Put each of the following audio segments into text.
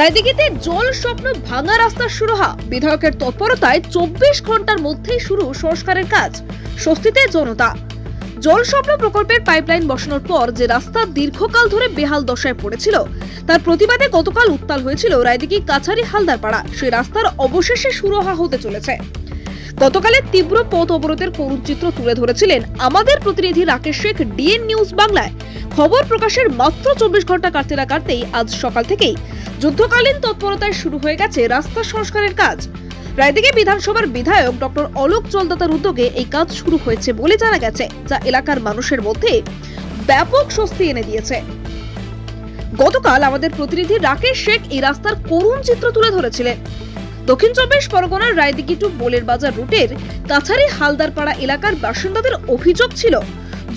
রায়দিঘিতে জল স্বপ্ন ভাঙা রাস্তার সুরাহা বিধায়কের তৎপরতায় চব্বিশ ঘণ্টার মধ্যেই শুরু সংস্কারের কাজ, স্বস্তিতে জনতা। জল স্বপ্ন প্রকল্পের পাইপলাইন বসানোর পর যে রাস্তা দীর্ঘকাল ধরে বেহাল দশায় পড়েছিল, তার প্রতিবাদে গতকাল উত্তাল হয়েছিল রায়দিঘি কাছারি হালদারপাড়া। সেই রাস্তার অবশেষে সুরাহা হতে চলেছে। গতকালের তীব্র পথ অবরোধের করুণ চিত্র তুলে ধরেছিলেন আমাদের প্রতিনিধি রাকেশ শেখ, ডিএন নিউজ বাংলায়। খবর প্রকাশের মাত্র চব্বিশ ঘণ্টা কাটতে না কাটতেই আজ সকাল থেকেই যুদ্ধকালীন তৎপরতায় শুরু হয়ে গেছে রাস্তা সংস্কারের কাজ। রায়দিঘি বিধানসভার বিধায়ক ডক্টর অলোক জলদাতার উদ্যোগে এই কাজ শুরু হয়েছে বলে জানা গেছে, যা এলাকার মানুষের মধ্যে ব্যাপক স্বস্তি এনে দিয়েছে। গতকাল আমাদের প্রতিনিধি রাকেশ শেখ এই রাস্তার করুণ চিত্র তুলে ধরেছিলেন। দক্ষিণ চব্বিশ পরগনার রায়দিঘি টু বোলের বাজার রুটের কাছারি হালদারপাড়া এলাকার বাসিন্দাদের অভিযোগ ছিল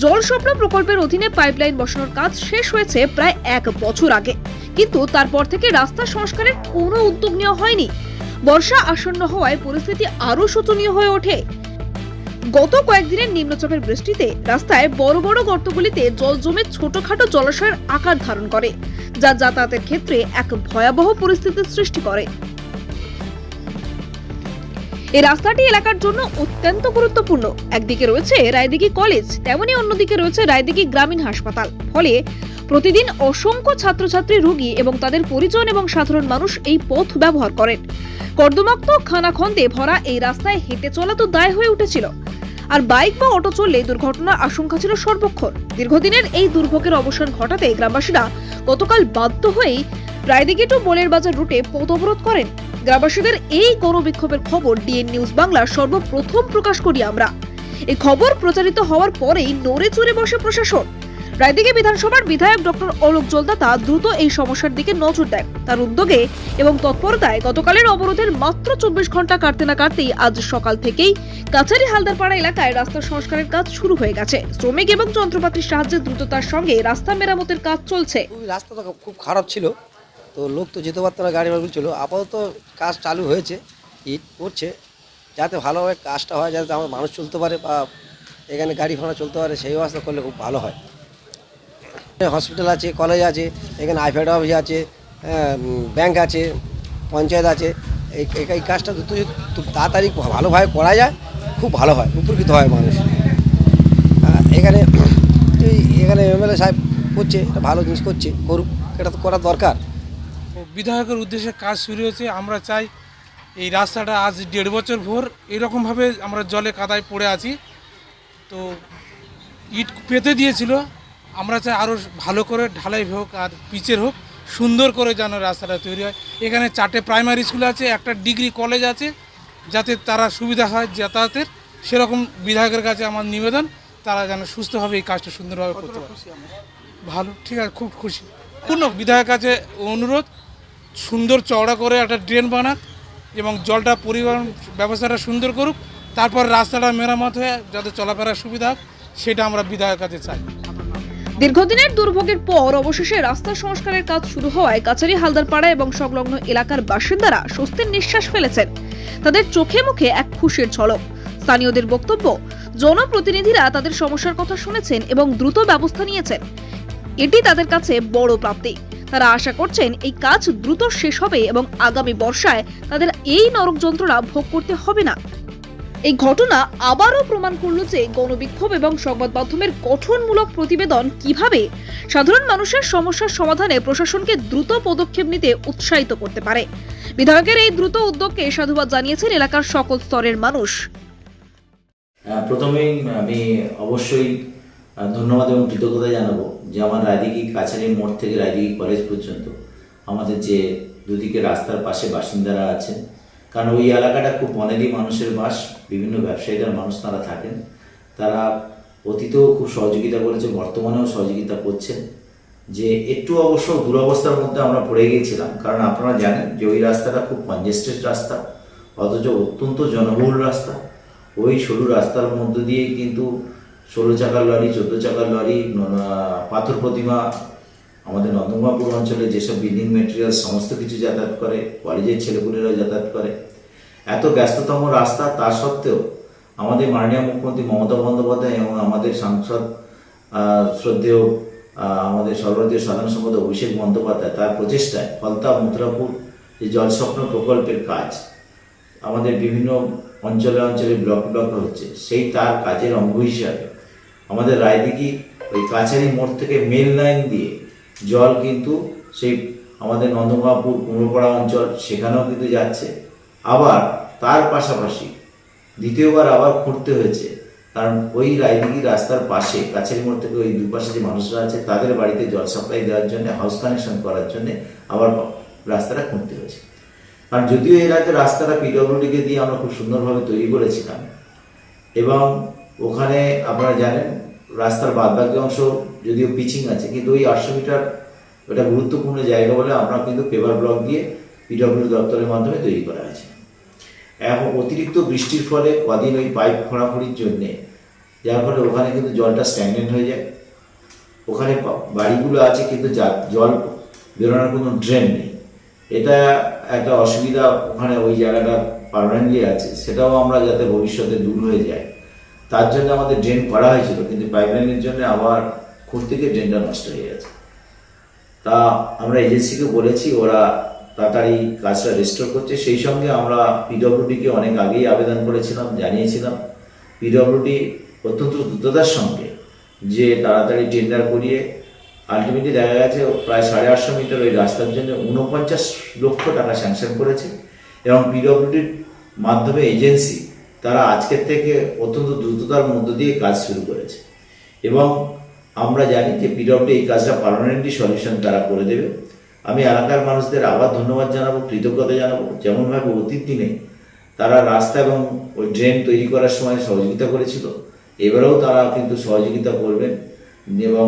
জল স্বপ্ন প্রকল্পের অধীনে পাইপলাইন বসানোর কাজ শেষ হয়েছে প্রায় এক বছর আগে। কিন্তু তারপর থেকে রাস্তা সংস্কারের কোনো উদ্যোগ নেওয়া হয়নি। বর্ষা আসন্ন হওয়ায় পরিস্থিতি আরও শোচনীয় হয়ে ওঠে। গত কয়েকদিনের নিম্নচাপের বৃষ্টিতে রাস্তায় বড় বড় গর্তগুলিতে জল জমে ছোটখাটো জলাশয়ের আকার ধারণ করে, যা যাতায়াতের ক্ষেত্রে এক ভয়াবহ পরিস্থিতির সৃষ্টি করে। এই রাস্তাটি এলাকার জন্য অত্যন্ত গুরুত্বপূর্ণ। একদিকে রয়েছে রায়দিঘি কলেজ, তেমনি অন্যদিকে রয়েছে রায়দিঘি গ্রামীণ হাসপাতাল। ফলে প্রতিদিন অসংখ্য ছাত্রছাত্রী রোগী এবং তাদের পরিজন এবং সাধারণ মানুষ এই পথ ব্যবহার করেন। কর্দমাক্ত খানাখন্দে ভরা এই রাস্তায় হেঁটে চলা তো দায় হয়ে উঠেছিল। আর বাইক বা অটো চললে দুর্ঘটনার আশঙ্কা ছিল সর্বক্ষণ। দীর্ঘদিনের এই দুর্ভোগের অবসান ঘটাতে গ্রামবাসীরা গতকাল বাধ্য হয়েই রায়দিঘি টু বোলের বাজার রুটে পথ অবরোধ করেন। গ্রামবাসীদের এই গণবিক্ষোভের খবর ডিএন নিউজ বাংলা সর্বপ্রথম প্রকাশ করি আমরা। এই খবর প্রচারিত হওয়ার পরেই নড়ে চড়ে বসে প্রশাসন। রায়দিকে বিধানসভার বিধায়ক ডক্টর অলোক জলদাতা দ্রুত এই সমস্যার দিকে নজর দেন। তার উদ্যোগে এবং তৎপরতায় গতকালের অবরোধের মাত্র চব্বিশ ঘণ্টা কাটতে না কাটতেই আজ সকাল থেকেই কাছারি হালদারপাড়া এলাকায় রাস্তা সংস্কারের কাজ শুরু হয়ে গেছে। শ্রমিক এবং যন্ত্রপাতির সাহায্যে দ্রুততার সঙ্গে রাস্তা মেরামতের কাজ চলছে। খুবই রাস্তাটা খুব খারাপ ছিল। তো লোক তো যেতে পারতো না, গাড়ি বাড়ি ছিল আপাতত কাজ চালু হয়েছে, ইট করছে যাতে ভালোভাবে কাজটা হয়, যাতে আমার মানুষ চলতে পারে বা এখানে গাড়ি ঘোড়া চলতে পারে, সেই ব্যবস্থা করলে খুব ভালো হয়। হসপিটাল আছে কলেজ আছে, এখানে আইফেড অফিস আছে ব্যাংক আছে, পঞ্চায়েত আছে। এই, এই- কাজটা দ্রুত তাড়াতাড়ি ভালোভাবে করা যায়, খুব ভালো হয়, উপকৃত হয় মানুষ। এখানে এখানে এমএলএ সাহেব করছে, এটা ভালো জিনিস করছে, করুক, এটা তো করা দরকার। বিধায়কের উদ্দেশ্যে কাজ শুরু হয়েছে। আমরা চাই এই রাস্তাটা আজ দেড় বছর ভোর এরকমভাবে আমরা জলে কাদায় পড়ে আছি। তো ইট পেতে দিয়েছিল। আমরা চাই আরও ভালো করে ঢালাই হোক আর পিচের হোক, সুন্দর করে যেন রাস্তাটা তৈরি হয়। এখানে চারটে প্রাইমারি স্কুল আছে, একটা ডিগ্রি কলেজ আছে, যাতে তারা সুবিধা হয় যাতায়াতের। সেরকম বিধায়কের কাছে আমার নিবেদন, তারা যেন সুস্থভাবে এই কাজটা সুন্দরভাবে করতে পারে। ভালো, ঠিক আছে, খুব খুশি। পূর্ণ বিধায়কের কাছে অনুরোধ সুন্দর চওড়া করে একটা ড্রেন বানাক এবং জলটা পরিবহন ব্যবস্থাটা সুন্দর করুক, তারপর রাস্তাটা মেরামত হয়ে যাতে চলাফেরার সুবিধা সেটা আমরা বিধায়ক কাছে চাই। দীর্ঘদিনের দুর্ভোগের পর অবশেষে রাস্তা সংস্কারের কাজ শুরু হওয়ায় কাছারি, হালদারপাড়া এবং সংলগ্ন এলাকার বাসিন্দারা স্বস্তির নিঃশ্বাস ফেলেছেন। তাদের চোখে মুখে এক খুশির ঝলক। স্থানীয়দের বক্তব্য, জনপ্রতিনিধিরা তাদের সমস্যার কথা শুনেছেন এবং দ্রুত ব্যবস্থা নিয়েছেন। এটি তাদের কাছে বড় প্রাপ্তি। তারা আশা করছেন এই কাজ দ্রুত শেষ হবে এবং আগামী বর্ষায় তাদের এই নরক যন্ত্রণা ভোগ করতে হবে না। এই ঘটনা আবারও প্রমাণ করল যে গণবিক্ষোভ এবং সংবাদ মাধ্যমের গঠনমূলক প্রতিবেদন কীভাবে সাধারণ মানুষের সমস্যার সমাধানে প্রশাসনকে দ্রুত পদক্ষেপ নিতে উৎসাহিত করতে পারে। বিধায়কের এই দ্রুত উদ্যোগকে সাধুবাদ জানিয়েছেন এলাকার সকল স্তরের মানুষ। প্রথমেই আমি অবশ্যই ধন্যবাদ এবং কৃতজ্ঞতা জানাব যে আমার রায়দিঘি কাছারি মোড় থেকে রায়দিঘি কলেজ পর্যন্ত আমাদের যে দুদিকে রাস্তার পাশে বাসিন্দারা আছেন। কারণ ওই এলাকাটা খুব বনেদি মানুষের বাস, বিভিন্ন ব্যবসায়ীদের মানুষ তারা থাকেন। তারা অতীতেও খুব সহযোগিতা করেছে, বর্তমানেও সহযোগিতা করছেন। যে একটু অবশ্য দুরবস্থার মধ্যে আমরা পড়ে গিয়েছিলাম, কারণ আপনারা জানেন যে ওই রাস্তাটা খুব কনজেস্টেড রাস্তা, অথচ অত্যন্ত জনবহুল রাস্তা। ওই সরু রাস্তার মধ্য দিয়েই কিন্তু ষোলো চাকার লরি, চোদ্দ চাকার লরি পাথর প্রতিমা, আমাদের নন্দনবাবুর অঞ্চলে যেসব বিল্ডিং মেটেরিয়াল সমস্ত কিছু যাতায়াত করে, কলেজের ছেলেপুলেরাও যাতায়াত করে। এত ব্যস্ততম রাস্তা, তা সত্ত্বেও আমাদের মাননীয় মুখ্যমন্ত্রী মমতা বন্দ্যোপাধ্যায় এবং আমাদের সাংসদ শ্রদ্ধেয় আমাদের সর্বভারতীয় সাধারণ সম্পাদক অভিষেক বন্দ্যোপাধ্যায়, তার প্রচেষ্টায় ফলতা মথুরাপুর যে জলস্বপ্ন প্রকল্পের কাজ, আমাদের বিভিন্ন অঞ্চলে অঞ্চলে ব্লক ব্লক হচ্ছে, সেই তার কাজের অঙ্গ হিসাবে আমাদের রায়দিঘি ওই কাছারি মোড় থেকে মেল লাইন দিয়ে জল কিন্তু সেই আমাদের নন্দমাপুর কুমড়োপাড়া অঞ্চল, সেখানেও কিন্তু যাচ্ছে। আবার তার পাশাপাশি দ্বিতীয়বার আবার খুঁড়তে হয়েছে। কারণ ওই রায়দিঘি রাস্তার পাশে, কাছের মোড় থেকে ওই দুপাশে যে মানুষরা আছে, তাদের বাড়িতে জল সাপ্লাই দেওয়ার জন্য হাউস কানেকশন করার জন্য আবার রাস্তাটা খুঁড়তে হয়েছে। কারণ যদিও এর আগে রাস্তাটা পিডব্লিউডিকে দিয়ে আমরা খুব সুন্দরভাবে তৈরি করেছিলাম, এবং ওখানে আপনারা জানেন রাস্তার বাদবাকি অংশ যদিও পিচিং আছে, কিন্তু ওই আটশো মিটার ওটা গুরুত্বপূর্ণ জায়গা বলে আমরা কিন্তু পেপার ব্লক দিয়ে পিডব্লিউ দপ্তরের মাধ্যমে তৈরি করা হয়েছে। এখন অতিরিক্ত বৃষ্টির ফলে কদিন ওই পাইপ খোঁড়াখুড়ির জন্যে, যার ফলে ওখানে কিন্তু জলটা স্ট্যাগনেন্ট হয়ে যায়। ওখানে বাড়িগুলো আছে, কিন্তু যা- জল বেরোনোর কোনো ড্রেন নেই। এটা একটা অসুবিধা ওখানে ওই জায়গাটা পারমানেন্টলি আছে, সেটাও আমরা যাতে ভবিষ্যতে দূর হয়ে যায়। তার জন্য আমাদের ড্রেন করা হয়েছিল, কিন্তু পাইপলাইনের জন্য আবার খুঁড়তে থেকে ড্রেনটা নষ্ট হয়ে গেছে। তা আমরা এজেন্সিকে বলেছি, ওরা তাড়াতাড়ি কাজটা রেস্টোর করছে। সেই সঙ্গে আমরা পিডব্লিউডিকে অনেক আগেই আবেদন করেছিলাম, জানিয়েছিলাম। পিডব্লিউডি অত্যন্ত দ্রুততার সঙ্গে যে তাড়াতাড়ি টেন্ডার করিয়ে আলটিমেটলি দেখা গেছে প্রায় সাড়ে আটশো মিটার ওই রাস্তার জন্য উনপঞ্চাশ লক্ষ টাকা স্যাংশন করেছে। এবং পিডব্লিউডির মাধ্যমে এজেন্সি তারা আজকের থেকে অত্যন্ত দ্রুততার মধ্য দিয়ে কাজ শুরু করেছে। এবং আমরা জানি যে পিডব্লিউডি এই কাজটা পার্মানেন্টলি সলিউশন তারা করে দেবে। আমি এলাকার মানুষদের আবার ধন্যবাদ জানাব, কৃতজ্ঞতা জানাব। যেমনভাবে অতীত দিনে তারা রাস্তা এবং ওই ড্রেন তৈরি করার সময় সহযোগিতা করেছিল। এবারেও তারা কিন্তু সহযোগিতা করবেন এবং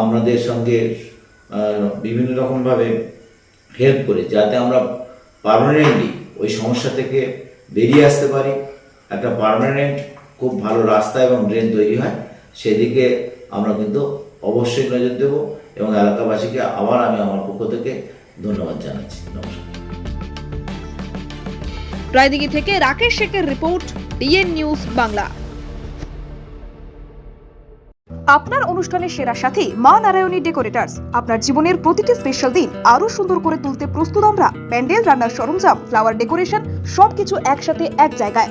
আমাদের সঙ্গে বিভিন্ন রকমভাবে হেল্প করে যাতে আমরা পার্মানেন্টলি ওই সমস্যা থেকে বেরিয়ে আসতে পারি। একটা পার্মানেন্ট খুব ভালো রাস্তা এবং ড্রেন তৈরি হয় সেদিকে আমরা কিন্তু অবশ্যই নজর দেব এবং এলাকাবাসীকে আবার আমি আমার পক্ষ থেকে ধন্যবাদ জানাচ্ছি। নমস্কার। রায়দিঘি থেকে রাকেশ শেখের রিপোর্ট ডিএন নিউজ বাংলা। আপনার অনুষ্ঠানের সেরা সাথী মা নারায়ণী ডেকোরেটার্স। আপনার জীবনের প্রতিটি স্পেশাল দিন আরও সুন্দর করে তুলতে প্রস্তুত আমরা। প্যান্ডেল রান্নার সরঞ্জাম ফ্লাওয়ার ডেকোরেশন সবকিছু একসাথে এক জায়গায়।